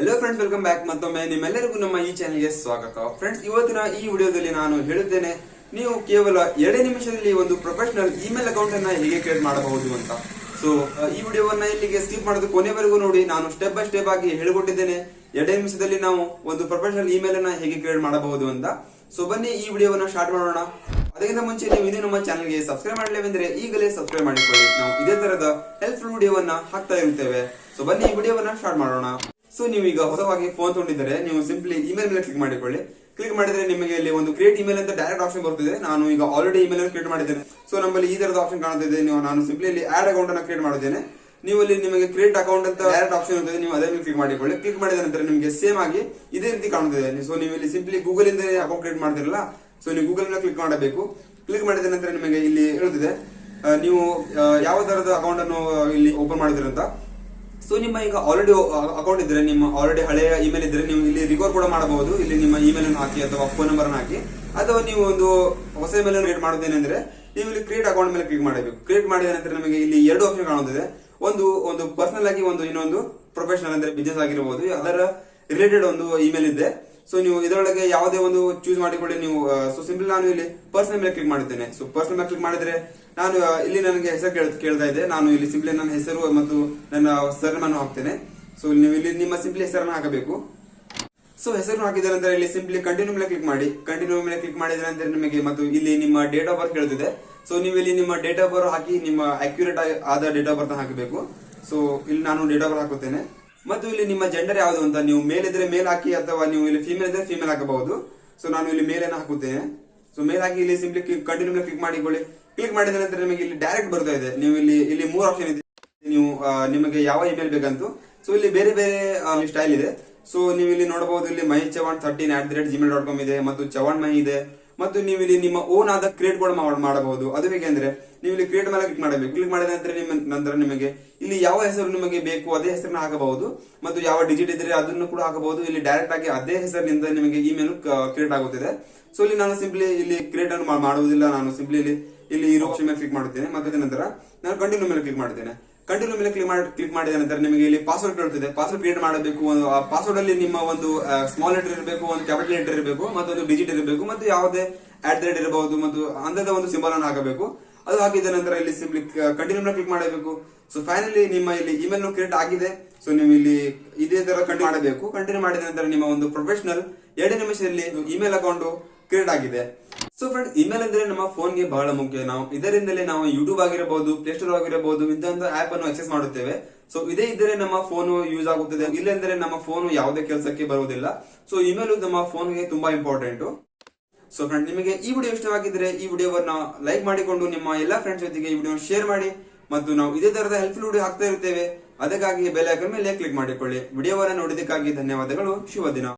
Hello friends welcome back ಮತ್ತೊಮ್ಮೆ ನಿಮ್ಮೆಲ್ಲರಿಗೂ ನಮ್ಮ ಈ ಚಾನೆಲ್ಗೆ ಸ್ವಾಗತ. ಫ್ರೆಂಡ್ಸ್ ಇವತ್ತಿನ ಈ ವಿಡಿಯೋದಲ್ಲಿ ನಾನು ಹೇಳುತ್ತೇನೆ ನೀವು ಕೇವಲ ಎರಡೇ ನಿಮಿಷದಲ್ಲಿ ಒಂದು ಪ್ರೊಫೆಷನಲ್ ಇಮೇಲ್ ಅಕೌಂಟ್ ಅನ್ನ ಹೇಗೆ ಕ್ರಿಯೇಟ್ ಮಾಡಬಹುದು ಅಂತ. ಸೊ ಈ ವಿಡಿಯೋವನ್ನ ಇಲ್ಲಿಗೆ ಸ್ಕಿಪ್ ಮಾಡೋದು ಕೊನೆವರೆಗೂ ನೋಡಿ. ನಾನು ಸ್ಟೆಪ್ ಬೈ ಸ್ಟೆಪ್ ಆಗಿ ಹೇಳಿಕೊಟ್ಟಿದ್ದೇನೆ, ಎರಡೇ ನಿಮಿಷದಲ್ಲಿ ನಾವು ಒಂದು ಪ್ರೊಫೆಷನಲ್ ಇಮೇಲ್ ಅನ್ನ ಹೇಗೆ ಕ್ರಿಯೇಟ್ ಮಾಡಬಹುದು ಅಂತ. ಸೊ ಬನ್ನಿ ಈ ವಿಡಿಯೋವನ್ನ ಸ್ಟಾರ್ಟ್ ಮಾಡೋಣ. ಅದಕ್ಕಿಂತ ಮುಂಚೆ ನೀವು ಇನ್ನೂ ನಮ್ಮ ಚಾನಲ್ಗೆ ಸಬ್ಸ್ಕ್ರೈಬ್ ಮಾಡಲೇವೆಂದ್ರೆ ಈಗಲೇ ಸಬ್ಸ್ಕ್ರೈಬ್ ಮಾಡಿಕೊಳ್ಳಿ. ನಾವು ಇದೇ ತರದ ಹೆಲ್ಪ್ಫುಲ್ ವಿಡಿಯೋವನ್ನ ಹಾಕ್ತಾ ಇರುತ್ತೇವೆ ಸೊ ಬನ್ನಿ ಈ ವಿಡಿಯೋವನ್ನ ಸ್ಟಾರ್ಟ್ ಮಾಡೋಣ. ಸೊ ನೀವು ಈಗ ಹೊಸವಾಗಿ ಫೋನ್ ತಗೊಂಡಿದ್ದರೆ ನೀವು ಸಿಂಪ್ಲಿ ಇಮೇಲ್ ಮೇಲೆ ಕ್ಲಿಕ್ ಮಾಡಿಕೊಳ್ಳಿ. ಕ್ಲಿಕ್ ಮಾಡಿದ್ರೆ ನಿಮಗೆ ಇಲ್ಲಿ ಒಂದು ಕ್ರಿಯೇಟ್ ಇಮೇಲ್ ಅಂತ ಡೈರೆಕ್ಟ್ ಆಪ್ಷನ್ ಬರ್ತಿದೆ ನಾನು ಈಗ ಆಲ್ರೆಡಿ ಇಮೇಲ್ ಅನ್ನು ಕ್ರಿಯೇಟ್ ಮಾಡಿದ್ದೇನೆ. ಸೊ ನಮ್ಮಲ್ಲಿ ಈ ತರದ ಆಪ್ಷನ್ ಕಾಣುತ್ತಿದೆ. ನೀವು ನಾನು ಸಿಂಪ್ಲಿ ಇಲ್ಲಿ ಆಡ್ ಅಕೌಂಟ್ ಅನ್ನು ಕ್ರಿಯೇಟ್ ಮಾಡಿದ್ದೇನೆ. ನೀವು ಇಲ್ಲಿ ನಿಮಗೆ ಕ್ರಿಯೇಟ್ ಅಕೌಂಟ್ ಅಂತ ಡೈರೆಕ್ಟ್ ಆಪ್ಷನ್ ಇರ್ತದೆ. ನೀವು ಅದೇ ಕ್ಲಿಕ್ ಮಾಡಿಕೊಳ್ಳಿ. ಕ್ಲಿಕ್ ಮಾಡಿದ ನಂತರ ನಿಮಗೆ ಸೇಮ್ ಆಗಿ ಇದೇ ರೀತಿ ಕಾಣುತ್ತಿದೆ. ಸೊ ನೀವು ಇಲ್ಲಿ ಸಿಂಪ್ಲಿ ಗೂಗಲ್ ಇಂದ ಅಕೌಂಟ್ ಕ್ರಿಯೇಟ್ ಮಾಡ್ತಿರಲ್ಲ? ಸೊ ನೀವು ಗೂಗಲ್ ಮೇಲೆ ಕ್ಲಿಕ್ ಮಾಡಬೇಕು. ಕ್ಲಿಕ್ ಮಾಡಿದ ನಂತರ ನಿಮಗೆ ಇಲ್ಲಿ ಹೇಳುತ್ತಿದೆ ನೀವು ಯಾವ ತರದ ಅಕೌಂಟ್ ಅನ್ನು ಇಲ್ಲಿ ಓಪನ್ ಮಾಡಿದಿರಂತ ಸೊ ನಿಮ್ಮ ಈಗ ಆಲ್ರೆಡಿ ಅಕೌಂಟ್ ಇದ್ರೆ, ನಿಮ್ಮ ಆಲ್ರೆಡಿ ಹಳೆಯ ಇಮೇಲ್ ಇದ್ರೆ, ನೀವು ಇಲ್ಲಿ ರಿಕವರ್ ಕೂಡ ಮಾಡಬಹುದು. ಇಲ್ಲಿ ನಿಮ್ಮ ಇಮೇಲ್ ಅನ್ನು ಹಾಕಿ ಅಥವಾ ಫೋನ್ ನಂಬರ್ ಅನ್ನು ಹಾಕಿ. ಅಥವಾ ನೀವು ಒಂದು ಹೊಸ ಇಮೇಲ್ ಅನ್ನು ಕ್ರಿಯೇಟ್ ಮಾಡೋದೇನೆಂದ್ರೆ ನೀವು ಇಲ್ಲಿ ಕ್ರಿಯೇಟ್ ಅಕೌಂಟ್ ಮೇಲೆ ಕ್ಲಿಕ್ ಮಾಡಬೇಕು. ಕ್ರಿಯೇಟ್ ಮಾಡಿದ ನಂತರ ನಮಗೆ ಇಲ್ಲಿ ಎರಡು ಆಪ್ಷನ್ ಕಾಣುತ್ತದೆ. ಒಂದು ಒಂದು ಪರ್ಸನಲ್ ಆಗಿ ಒಂದು, ಇನ್ನೊಂದು ಪ್ರೊಫೆಷನಲ್ ಅಂದ್ರೆ ಬಿಸ್ನೆಸ್ ಆಗಿರಬಹುದು ಅದರ ರಿಲೇಟೆಡ್ ಒಂದು ಇಮೇಲ್ ಇದೆ. ಸೊ ನೀವು ಇದರೊಳಗೆ ಯಾವುದೇ ಒಂದು ಚೂಸ್ ಮಾಡಿಕೊಳ್ಳಿ. ನೀವು ಸೊ ಸಿಂಪಲ್ ನಾನು ಇಲ್ಲಿ ಪರ್ಸನಲ್ ಮೇಲೆ ಕ್ಲಿಕ್ ಮಾಡಿದ್ದೇನೆ. ಸೊ ಪರ್ಸನಲ್ ಮೇಲೆ ಕ್ಲಿಕ್ ಮಾಡಿದ್ರೆ ನಾನು ಇಲ್ಲಿ ನನಗೆ ಹೆಸರು ಕೇಳ, ಕೇಳ್ತಾ ಇದೆ. ನಾನು ಇಲ್ಲಿ ಸಿಂಪ್ಲಿ ನನ್ನ ಹೆಸರು ಮತ್ತು ನನ್ನ ಸರ್ನನ್ನು ಹಾಕ್ತೇನೆ. ಸೊ ನೀವು ಇಲ್ಲಿ ನಿಮ್ಮ ಸಿಂಪ್ಲಿ ಹೆಸರನ್ನು ಹಾಕಬೇಕು. ಸೊ ಹೆಸರು ಹಾಕಿದ ನಂತರ ಇಲ್ಲಿ ಸಿಂಪ್ಲಿ ಕಂಟಿನ್ಯೂ ಮೇಲೆ ಕ್ಲಿಕ್ ಮಾಡಿ. ಕಂಟಿನ್ಯೂ ಮೇಲೆ ಕ್ಲಿಕ್ ಮಾಡಿದ ನಂತರ ನಿಮಗೆ ಮತ್ತು ಇಲ್ಲಿ ನಿಮ್ಮ ಡೇಟ್ ಆಫ್ ಬರ್ತ್ ಕೇಳ್ತಿದೆ. ಸೊ ನೀವು ಇಲ್ಲಿ ನಿಮ್ಮ ಡೇಟ್ ಆಫ್ ಬರ್ ಹಾಕಿ ನಿಮ್ಮ ಅಕ್ಯುರೇಟ್ ಆದ ಡೇಟ್ ಆಫ್ ಬರ್ತ್ ಹಾಕಬೇಕು. ಸೊ ಇಲ್ಲಿ ನಾನು ಡೇಟ್ ಆಫ್ ಬರ್ತ್ ಹಾಕುತ್ತೇನೆ. ಮತ್ತು ಇಲ್ಲಿ ನಿಮ್ಮ ಜೆಂಡರ್ ಯಾವುದು ಅಂತ ನೀವು ಮೇಲ್ ಇದ್ರೆ ಮೇಲ್ ಹಾಕಿ ಅಥವಾ ನೀವು ಇಲ್ಲಿ ಫೀಮೇಲ್ ಇದ್ರೆ ಫೀಮೇಲ್ ಹಾಕಬಹುದು ಸೊ ನಾನು ಇಲ್ಲಿ ಮೇಲನ್ನು ಹಾಕುತ್ತೇನೆ. ಸೊ ಮೇಲ್ ಹಾಕಿ ಇಲ್ಲಿ ಸಿಂಪ್ಲಿ ಕಂಟಿನ್ಯೂ ಮೇಲೆ ಕ್ಲಿಕ್ ಮಾಡಿಕೊಳ್ಳಿ. ಕ್ಲಿಕ್ ಮಾಡಿದ ನಂತರ ನಿಮಗೆ ಇಲ್ಲಿ ಡೈರೆಕ್ಟ್ ಬರ್ತಾ ಇದೆ. ನೀವು ಇಲ್ಲಿ ಇಲ್ಲಿ ಮೂರು ಆಪ್ಷನ್ ಇದೆ. ನೀವು ನಿಮಗೆ ಯಾವ ಇಮೇಲ್ ಬೇಕಂತೂ. ಸೊ ಇಲ್ಲಿ ಬೇರೆ ಬೇರೆ ಸ್ಟೈಲ್ ಇದೆ. ಸೊ ನೀವು ಇಲ್ಲಿ ನೋಡಬಹುದು ಇಲ್ಲಿ Mahi Chavan thirteen at the rate Gmail dot com ಇದೆ ಮತ್ತು ಚವಾಣ್ ಮಹಿ ಇದೆ. ಮತ್ತು ನೀವು ಇಲ್ಲಿ ನಿಮ್ಮ ಓನ್ ಆದ ಕ್ರಿಯೇಟ್ ಕೂಡ ಮಾಡಬಹುದು. ಅದು ಹೇಗೆ ಅಂದ್ರೆ ನೀವು ಇಲ್ಲಿ ಕ್ರಿಯೇಟ್ ಮೇಲೆ ಕ್ಲಿಕ್ ಮಾಡಬೇಕು. ಕ್ಲಿಕ್ ಮಾಡಿದ ನಂತರ ನಿಮ್ಮ ನಂತರ ನಿಮಗೆ ಇಲ್ಲಿ ಯಾವ ಹೆಸರು ನಿಮಗೆ ಬೇಕು ಅದೇ ಹೆಸರನ್ನ ಹಾಕಬಹುದು. ಮತ್ತು ಯಾವ ಡಿಜಿಟ್ ಇದ್ರೆ ಅದನ್ನು ಕೂಡ ಹಾಕಬಹುದು. ಇಲ್ಲಿ ಡೈರೆಕ್ಟ್ ಆಗಿ ಅದೇ ಹೆಸರಿನಿಂದ ನಿಮಗೆ ಇಮೇಲ್ ಕ್ರಿಯೇಟ್ ಆಗುತ್ತಿದೆ. ಸೊ ಇಲ್ಲಿ ನಾನು ಸಿಂಪ್ಲಿ ಇಲ್ಲಿ ಕ್ರಿಯೇಟ್ ಅನ್ನು ಮಾಡುವುದಿಲ್ಲ. ನಾನು ಸಿಂಪ್ಲಿ ಇಲ್ಲಿ ಇಲ್ಲಿ ಇರೋ ಆಪ್ಷನ್ ಮೇಲೆ ಕ್ಲಿಕ್ ಮಾಡುತ್ತೇನೆ. ಮತ್ತೆ ನಂತರ ನಾನು ಕಂಟಿನ್ಯೂ ಮೇಲೆ ಕ್ಲಿಕ್ ಮಾಡ್ತೇನೆ ಕಂಟಿನ್ಯೂ ಮೇಲೆ ಕ್ಲಿಕ್ ಮಾಡಿ ಕ್ಲಿಕ್ ಮಾಡಿದ ನಂತರ ನಿಮಗೆ ಇಲ್ಲಿ ಪಾಸ್ವರ್ಡ್ ಕೇಳುತ್ತಿದೆ. ಪಾಸ್ವರ್ಡ್ ಕ್ರಿಯೇಟ್ ಮಾಡಬೇಕು. ಒಂದು, ಆ ಪಾಸ್ವರ್ಡ್ ಅಲ್ಲಿ ನಿಮ್ಮ ಒಂದು ಸ್ಮಾಲ್ ಲೆಟರ್ ಇರಬೇಕು, ಒಂದು ಕ್ಯಾಪಿಟಲ್ ಲೆಟರ್ ಇರಬೇಕು ಮತ್ತು ಒಂದು ಡಿಜಿಟ್ ಇರಬೇಕು, ಮತ್ತು ಯಾವುದೇ ಆಟ್ ದ ರೇಟ್ ಇರಬಹುದು. ಮತ್ತು ಅಂದದ ಒಂದು ಸಿಂಬಲ್ ಅನ್ನು ಹಾಕಬೇಕು. ಅದು ಹಾಕಿದ ನಂತರ ಇಲ್ಲಿ ಸಿಂಪ್ಲಿ ಕಂಟಿನ್ಯೂ ಕ್ಲಿಕ್ ಮಾಡಬೇಕು. ಸೊ ಫೈನಲಿ ನಿಮ್ಮ ಇಲ್ಲಿ ಇಮೇಲ್ ಕ್ರಿಯೇಟ್ ಆಗಿದೆ. ಸೊ ನೀವು ಇಲ್ಲಿ ಇದೇ ತರ ಕಂಟಿನ್ಯೂ ಮಾಡಬೇಕು. ಕಂಟಿನ್ಯೂ ಮಾಡಿದ ನಂತರ ನಿಮ್ಮ ಒಂದು ಪ್ರೊಫೆಷನಲ್ ಎರಡು ನಿಮಿಷದಲ್ಲಿ ಇಮೇಲ್ ಅಕೌಂಟ್ ಕ್ರಿಯೇಟ್ ಆಗಿದೆ. ಸೊ ಫ್ರೆಂಡ್ ಇಮೇಲ್ ಅಂದ್ರೆ ನಮ್ಮ ಫೋನ್ಗೆ ಬಹಳ ಮುಖ್ಯ. ನಾವು ಇದರಿಂದಲೇ ನಾವು ಯೂಟ್ಯೂಬ್ ಆಗಿರಬಹುದು ಪ್ಲೇಸ್ಟೋರ್ ಆಗಿರಬಹುದು ಇಂತಹ ಆಪ್ ಅನ್ನು ಆಕ್ಸೆಸ್ ಮಾಡುತ್ತೇವೆ. ಸೊ ಇದೇ ಇದ್ದರೆ ನಮ್ಮ ಫೋನ್ ಯೂಸ್ ಆಗುತ್ತದೆ. ಇಲ್ಲಂದ್ರೆ ನಮ್ಮ ಫೋನ್ ಯಾವುದೇ ಕೆಲಸಕ್ಕೆ ಬರುವುದಿಲ್ಲ. ಸೊ ಇಮೇಲ್ ನಮ್ಮ ಫೋನ್ಗೆ ತುಂಬಾ ಇಂಪಾರ್ಟೆಂಟ್ ಸೊ ಫ್ರೆಂಡ್ ನಿಮಗೆ ಈ ವಿಡಿಯೋ ಇಷ್ಟವಾಗಿದ್ರೆ ಈ ವಿಡಿಯೋವನ್ನ ಲೈಕ್ ಮಾಡಿಕೊಂಡು ನಿಮ್ಮ ಎಲ್ಲಾ ಫ್ರೆಂಡ್ಸ್ ಜೊತೆಗೆ ಈ ವಿಡಿಯೋ ಶೇರ್ ಮಾಡಿ ಮತ್ತು ನಾವು ಇದೇ ತರದ ಹೆಲ್ಪ್ಫುಲ್ ವಿಡಿಯೋ ಹಾಕ್ತಾ ಇರ್ತೇವೆ. ಅದಕ್ಕಾಗಿ ಬೆಲ್ ಐಕನ್ ಮೇಲೆ ಕ್ಲಿಕ್ ಮಾಡಿಕೊಳ್ಳಿ. ವಿಡಿಯೋವನ್ನ ನೋಡಿದ್ದಕ್ಕಾಗಿ ಧನ್ಯವಾದಗಳು. ಶುಭ ದಿನ